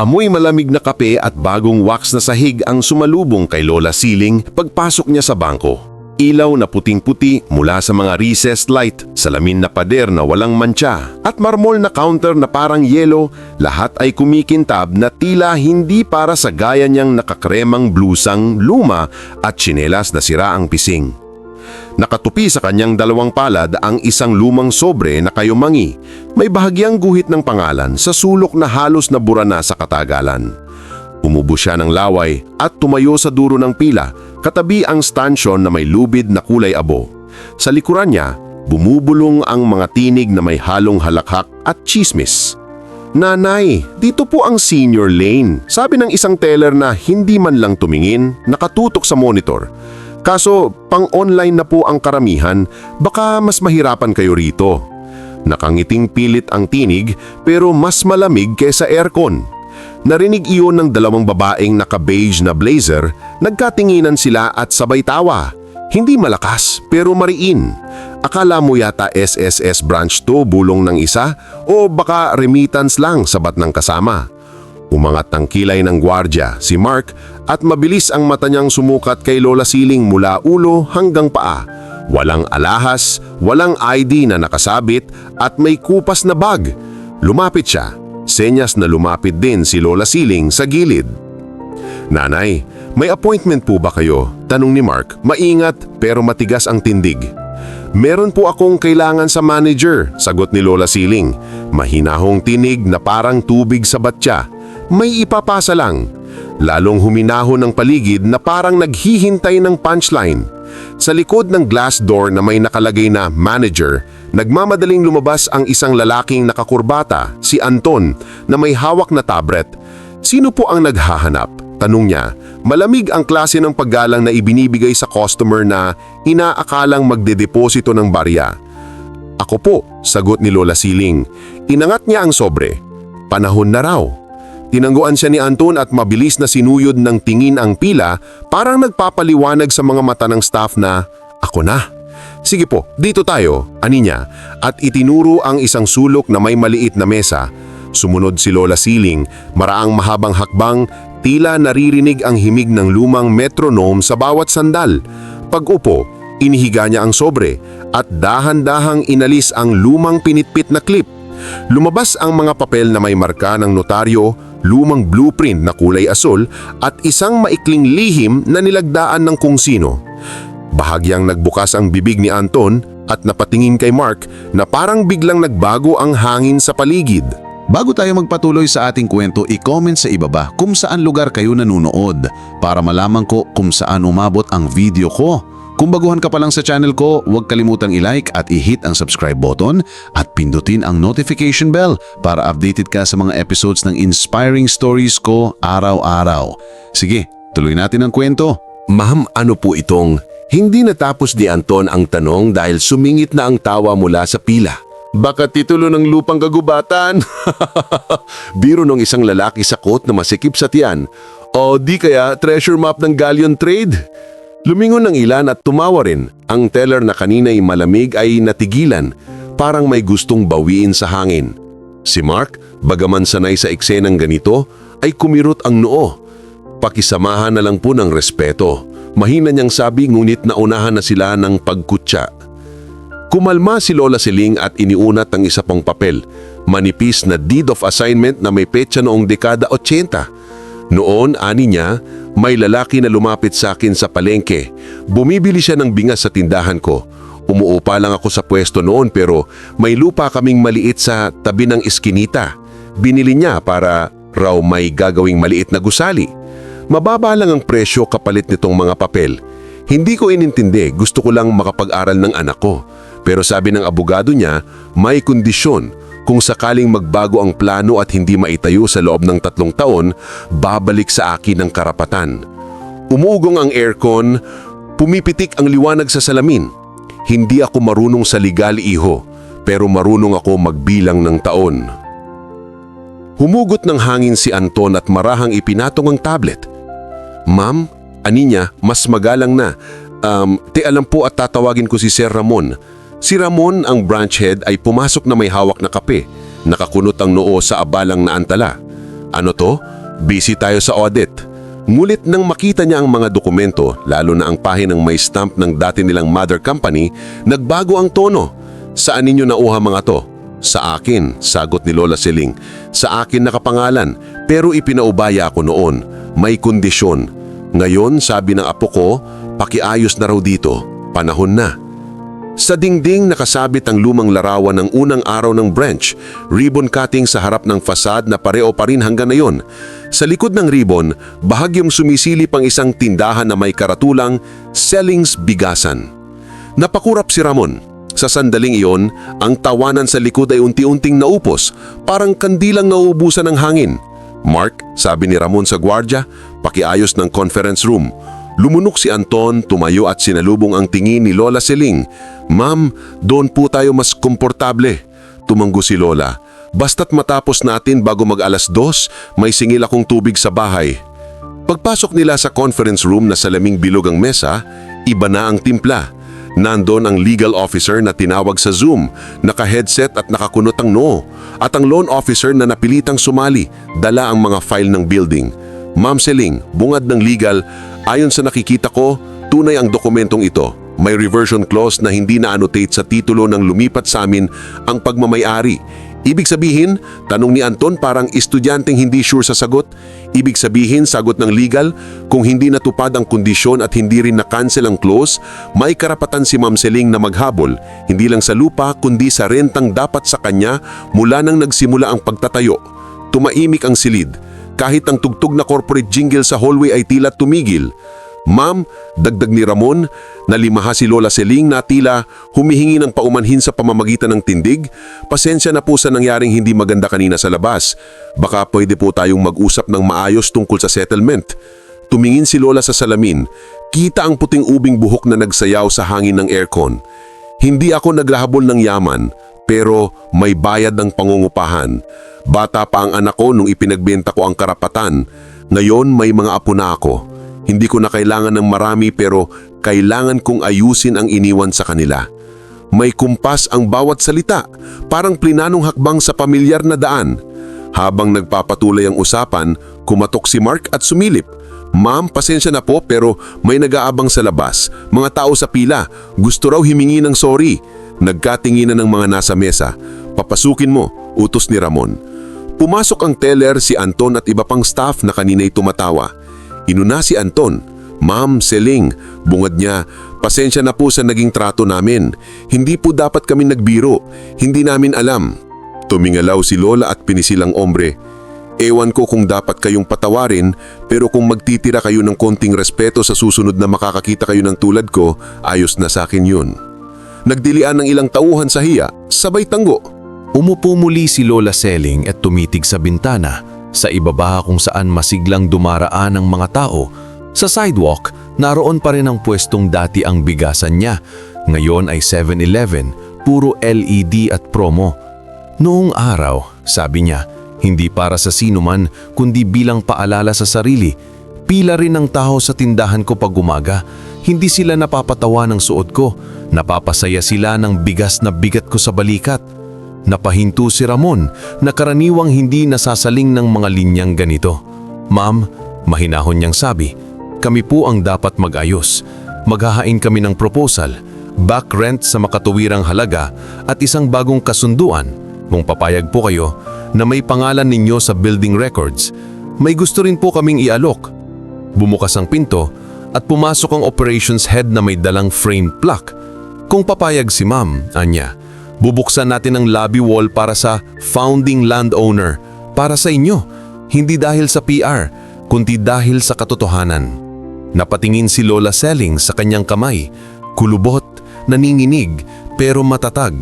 Amoy malamig na kape at bagong wax na sahig ang sumalubong kay Lola Siling pagpasok niya sa bangko. Ilaw na puting-puti mula sa mga recessed light, salamin na pader na walang mancha, at marmol na counter na parang yelo, lahat ay kumikintab na tila hindi para sa gaya niyang nakakremang blusang luma at tsinelas na sira ang pising. Nakatupi sa kanyang dalawang palad ang isang lumang sobre na kayumangi. May bahagyang guhit ng pangalan sa sulok na halos nabura na sa katagalan. Umubo siya ng laway at tumayo sa duro ng pila, katabi ang stansyon na may lubid na kulay abo. Sa likuran niya, bumubulong ang mga tinig na may halong halakhak at chismis. Nanay, dito po ang senior lane. Sabi ng isang teller na hindi man lang tumingin, nakatutok sa monitor. Kaso, pang-online na po ang karamihan, baka mas mahirapan kayo rito. Nakangiting pilit ang tinig pero mas malamig kesa aircon. Narinig iyon ng dalawang babaeng naka-beige na blazer, nagkatinginan sila at sabay tawa. Hindi malakas pero mariin. Akala mo yata SSS branch to bulong ng isa o baka remittance lang sabat ng kasama. Umangat ang kilay ng gwardya, si Mark, at mabilis ang mata niyang sumukat kay Lola Siling mula ulo hanggang paa. Walang alahas, walang ID na nakasabit at may kupas na bag. Lumapit siya. Senyas na lumapit din si Lola Siling sa gilid. Nanay, may appointment po ba kayo? Tanong ni Mark, maingat pero matigas ang tindig. Meron po akong kailangan sa manager, sagot ni Lola Siling. Mahinahong tinig na parang tubig sa batya. May ipapasa lang. Lalong huminahon ng paligid na parang naghihintay ng punchline. Sa likod ng glass door na may nakalagay na manager, nagmamadaling lumabas ang isang lalaking nakakurbata, si Anton, na may hawak na tablet. Sino po ang naghahanap? Tanong niya, malamig ang klase ng paggalang na ibinibigay sa customer na inaakalang magdedeposito ng barya. Ako po, sagot ni Lola Siling. Inangat niya ang sobre. Panahon na raw. Tinangguan siya ni Anton at mabilis na sinuyod ng tingin ang pila parang nagpapaliwanag sa mga mata ng staff na, Ako na. Sige po, dito tayo, ani niya, at itinuro ang isang sulok na may maliit na mesa. Sumunod si Lola Siling, maraang mahabang hakbang, tila naririnig ang himig ng lumang metronome sa bawat sandal. Pag-upo, inihiga niya ang sobre at dahan-dahang inalis ang lumang pinitpit na clip. Lumabas ang mga papel na may marka ng notaryo, lumang blueprint na kulay asul at isang maikling lihim na nilagdaan ng kung sino. Bahagyang nagbukas ang bibig ni Anton at napatingin kay Mark na parang biglang nagbago ang hangin sa paligid. Bago tayo magpatuloy sa ating kwento, i-comment sa ibaba kung saan lugar kayo nanunood para malaman ko kung saan umabot ang video ko. Kung baguhan ka pa lang sa channel ko, huwag kalimutang i-like at i-hit ang subscribe button at pindutin ang notification bell para updated ka sa mga episodes ng inspiring stories ko araw-araw. Sige, tuloy natin ang kwento. Ma'am, ano po itong? Hindi natapos ni Anton ang tanong dahil sumingit na ang tawa mula sa pila. Baka titulo ng lupang kagubatan. Biro ng isang lalaki sa coat na masikip sa tiyan. O di kaya treasure map ng galleon trade? Lumingon ng ilan at tumawa rin. Ang teller na kanina'y malamig ay natigilan, parang may gustong bawiin sa hangin. Si Mark, bagaman sanay sa eksenang ganito, ay kumirot ang noo. Pakisamahan na lang po ng respeto. Mahina niyang sabi ngunit naunahan na sila ng pagkutya. Kumalma si Lola Siling at iniunat ang isa pang papel, manipis na deed of assignment na may petsa noong dekada 80. Noon, ani niya, may lalaki na lumapit sa akin sa palengke. Bumibili siya ng bingas sa tindahan ko. Umuupa lang ako sa pwesto noon pero may lupa kaming maliit sa tabi ng iskinita. Binili niya para raw may gagawing maliit na gusali. Mababa lang ang presyo kapalit nitong mga papel. Hindi ko inintindi, gusto ko lang makapag-aral ng anak ko. Pero sabi ng abogado niya, may kondisyon. Kung sakaling magbago ang plano at hindi maitayo sa loob ng tatlong taon, babalik sa akin ang karapatan. Umugong ang aircon, pumipitik ang liwanag sa salamin. Hindi ako marunong sa legal iho, pero marunong ako magbilang ng taon. Humugot ng hangin si Anton at marahang ipinatong ang tablet. Ma'am, ani niya, mas magalang na. Um, te alam po at tatawagin ko si Sir Ramon. Si Ramon, ang branch head, ay pumasok na may hawak na kape. Nakakunot ang noo sa abalang na antala. Ano to? Busy tayo sa audit. Ngulit nang makita niya ang mga dokumento, lalo na ang pahinang may stamp ng dati nilang mother company, nagbago ang tono. Saan ninyo nauha mga to? Sa akin, sagot ni Lola Seling. Sa akin nakapangalan, pero ipinaubaya ako noon. May kondisyon. Ngayon, sabi ng apo ko, pakiayos na raw dito. Panahon na. Sa dingding nakasabit ang lumang larawan ng unang araw ng branch, ribbon cutting sa harap ng fasad na pareo pa rin hanggang ngayon. Sa likod ng ribbon, bahagyang sumisilip ang isang tindahan na may karatulang Sellings Bigasan. Napakurap si Ramon. Sa sandaling iyon, ang tawanan sa likod ay unti-unting naupos, parang kandilang nauubusan ng hangin. Mark, sabi ni Ramon sa gwardya, pakiayos ng conference room. Lumunok si Anton, tumayo at sinalubong ang tingin ni Lola Seling. Ma'am, doon po tayo mas komportable. Tumanggo si Lola. Basta't matapos natin bago mag alas dos, may singil akong tubig sa bahay. Pagpasok nila sa conference room na salaming bilog ang mesa, iba na ang timpla. Nandon ang legal officer na tinawag sa Zoom, naka-headset at nakakunot ang noo, at ang loan officer na napilitang sumali, dala ang mga file ng building. Ma'am Seling, bungad ng legal, ayon sa nakikita ko, tunay ang dokumentong ito. May reversion clause na hindi na-annotate sa titulo ng lumipat sa amin ang pagmamayari. Ibig sabihin, tanong ni Anton parang estudyanteng hindi sure sa sagot. Ibig sabihin, sagot ng legal, kung hindi natupad ang kondisyon at hindi rin na-cancel ang clause, may karapatan si Ma'am Seling na maghabol, hindi lang sa lupa kundi sa rentang dapat sa kanya mula nang nagsimula ang pagtatayo. Tumaimik ang silid. Kahit ang tugtog na corporate jingle sa hallway ay tila tumigil. Ma'am, dagdag ni Ramon, nalimaha si Lola Seling na tila humihingi ng paumanhin sa pamamagitan ng tindig. Pasensya na po sa nangyaring hindi maganda kanina sa labas. Baka pwede po tayong mag-usap ng maayos tungkol sa settlement. Tumingin si Lola sa salamin. Kita ang puting ubing buhok na nagsayaw sa hangin ng aircon. Hindi ako naglahabol ng yaman, pero may bayad ng pangungupahan. Bata pa ang anak ko nung ipinagbenta ko ang karapatan. Ngayon may mga apo na ako. Hindi ko na kailangan ng marami pero kailangan kong ayusin ang iniwan sa kanila. May kumpas ang bawat salita, parang plinanong hakbang sa pamilyar na daan. Habang nagpapatuloy ang usapan, kumatok si Mark at sumilip. Ma'am, pasensya na po pero may nag-aabang sa labas. Mga tao sa pila, gusto raw himingi ng sorry. Nagkatinginan ng mga nasa mesa. Papasukin mo, utos ni Ramon. Pumasok ang teller si Anton at iba pang staff na kanina'y tumatawa. Inuna si Anton. Ma'am, Seling, bungad niya, pasensya na po sa naging trato namin. Hindi po dapat kami nagbiro. Hindi namin alam. Tumingalaw si Lola at pinisilang ombre. Ewan ko kung dapat kayong patawarin, pero kung magtitira kayo ng konting respeto sa susunod na makakakita kayo ng tulad ko, ayos na sa akin yun. Nagdilian ng ilang tauhan sa hiya, sabay tanggo. Umupo muli si Lola Seling at tumitig sa bintana sa ibaba kung saan masiglang dumaraan ang mga tao. Sa sidewalk, naroon pa rin ang pwestong dati ang bigasan niya. Ngayon ay 7-Eleven, puro LED at promo. Noong araw, sabi niya, hindi para sa sino man kundi bilang paalala sa sarili. Pila rin ng tao sa tindahan ko pag umaga. Hindi sila napapatawa ng suot ko. Napapasaya sila ng bigas na bigat ko sa balikat. Napahinto si Ramon na karaniwang hindi nasasaling ng mga linyang ganito. Ma'am, mahinahon niyang sabi, kami po ang dapat mag-ayos. Maghahain kami ng proposal, back rent sa makatuwirang halaga at isang bagong kasunduan kung papayag po kayo na may pangalan ninyo sa building records. May gusto rin po kaming ialok. Bumukas ang pinto at pumasok ang operations head na may dalang frame plaque. Kung papayag si ma'am, anya, bubuksan natin ang lobby wall para sa founding landowner, para sa inyo, hindi dahil sa PR, kundi dahil sa katotohanan. Napatingin si Lola Selling sa kanyang kamay, kulubot, naninginig, pero matatag.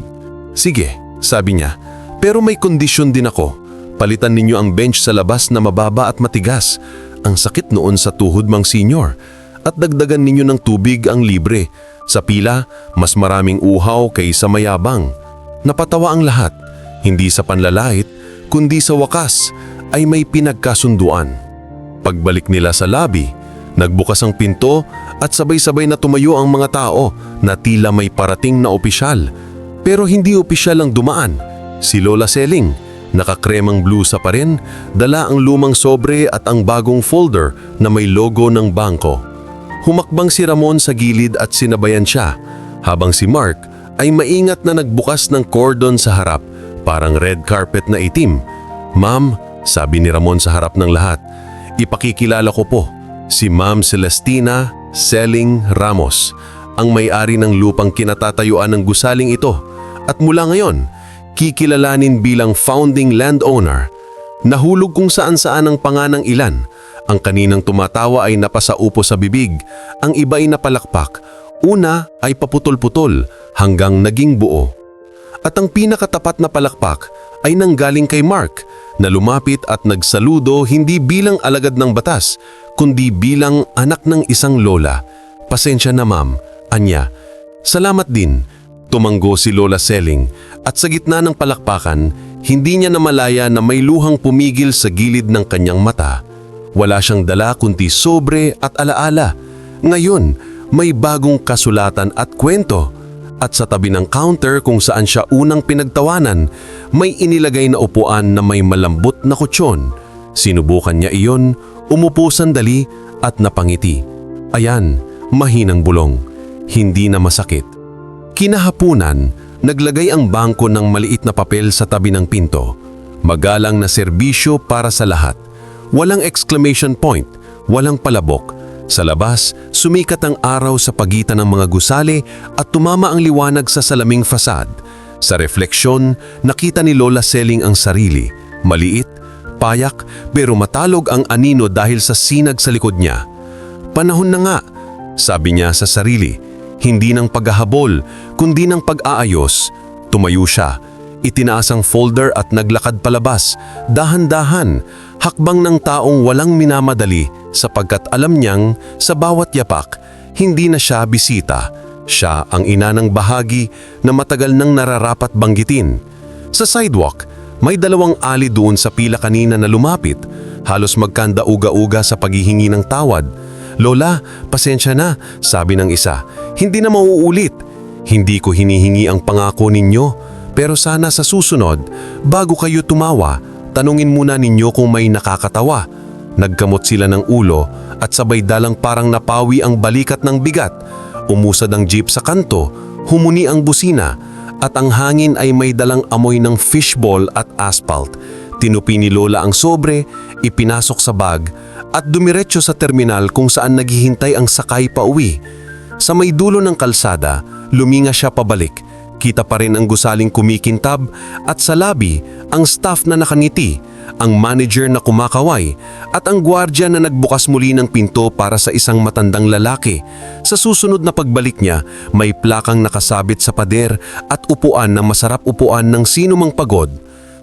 Sige, sabi niya, pero may kondisyon din ako. Palitan ninyo ang bench sa labas na mababa at matigas. Ang sakit noon sa tuhod mang senior. At dagdagan ninyo ng tubig ang libre. Sa pila, mas maraming uhaw kaysa mayabang. Napatawa ang lahat, hindi sa panlalait, kundi sa wakas ay may pinagkasunduan. Pagbalik nila sa lobby, nagbukas ang pinto at sabay-sabay na tumayo ang mga tao na tila may parating na opisyal. Pero hindi opisyal ang dumaan. Si Lola Seling, Nakakremang blusa pa rin, dala ang lumang sobre at ang bagong folder na may logo ng bangko. Humakbang si Ramon sa gilid at sinabayan siya, habang si Mark ay maingat na nagbukas ng cordon sa harap, parang red carpet na itim. Ma'am, sabi ni Ramon sa harap ng lahat, ipakikilala ko po, si Ma'am Celestina Selling Ramos, ang may-ari ng lupang kinatatayuan ng gusaling ito. At mula ngayon, kikilalanin bilang founding landowner. Nahulog kung saan-saan ang panganang ilan. Ang kaninang tumatawa ay napasaupo sa bibig, ang iba ay napalakpak. Una ay paputol-putol hanggang naging buo. At ang pinakatapat na palakpak ay nanggaling kay Mark na lumapit at nagsaludo hindi bilang alagad ng batas, kundi bilang anak ng isang lola. Pasensya na ma'am, anya. Salamat din, tumanggo si Lola Selling at sa gitna ng palakpakan, hindi niya namalaya na may luhang pumigil sa gilid ng kanyang mata. Wala siyang dala kundi sobre at alaala. Ngayon, may bagong kasulatan at kwento. At sa tabi ng counter kung saan siya unang pinagtawanan, may inilagay na upuan na may malambot na kutsyon. Sinubukan niya iyon, umupo sandali at napangiti. Ayan, mahinang bulong. Hindi na masakit. Kinahapunan, naglagay ang bangko ng maliit na papel sa tabi ng pinto. Magalang na serbisyo para sa lahat. Walang exclamation point, walang palabok. Sa labas, sumikat ang araw sa pagitan ng mga gusali at tumama ang liwanag sa salaming fasad. Sa refleksyon, nakita ni Lola Selling ang sarili. Maliit, payak, pero matalog ang anino dahil sa sinag sa likod niya. Panahon na nga, sabi niya sa sarili. Hindi ng paghahabol, kundi ng pag-aayos. Tumayo siya, itinaas ang folder at naglakad palabas, dahan-dahan, hakbang ng taong walang minamadali sapagkat alam niyang sa bawat yapak, hindi na siya bisita. Siya ang ina ng bahagi na matagal nang nararapat banggitin. Sa sidewalk, may dalawang ali doon sa pila kanina na lumapit, halos magkanda uga-uga sa paghihingi ng tawad. Lola, pasensya na, sabi ng isa. Hindi na mauulit. Hindi ko hinihingi ang pangako ninyo, pero sana sa susunod, bago kayo tumawa, tanungin muna ninyo kung may nakakatawa. Nagkamot sila ng ulo at sabay dalang parang napawi ang balikat ng bigat. Umusad ang jeep sa kanto, humuni ang busina, at ang hangin ay may dalang amoy ng fishball at asphalt. Tinupi ni Lola ang sobre, ipinasok sa bag, at dumiretso sa terminal kung saan naghihintay ang sakay pa uwi. Sa may dulo ng kalsada, luminga siya pabalik. Kita pa rin ang gusaling kumikintab at sa labi ang staff na nakangiti, ang manager na kumakaway at ang gwardya na nagbukas muli ng pinto para sa isang matandang lalaki. Sa susunod na pagbalik niya, may plakang nakasabit sa pader at upuan na masarap upuan ng sino mang pagod.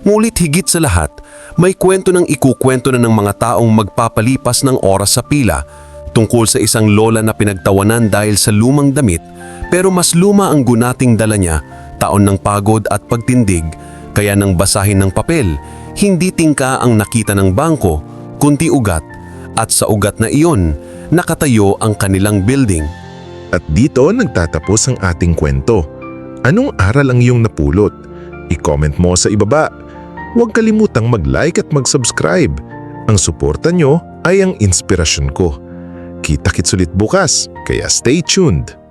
Ngunit higit sa lahat, may kwento ng ikukwento na ng mga taong magpapalipas ng oras sa pila tungkol sa isang lola na pinagtawanan dahil sa lumang damit pero mas luma ang gunating dala niya, taon ng pagod at pagtindig, kaya nang basahin ng papel, hindi tingka ang nakita ng bangko, kundi ugat, at sa ugat na iyon, nakatayo ang kanilang building. At dito nagtatapos ang ating kwento. Anong aral ang iyong napulot? I-comment mo sa ibaba. Huwag kalimutang mag-like at mag-subscribe. Ang suporta nyo ay ang inspirasyon ko. Kita-kits ulit bukas, kaya stay tuned.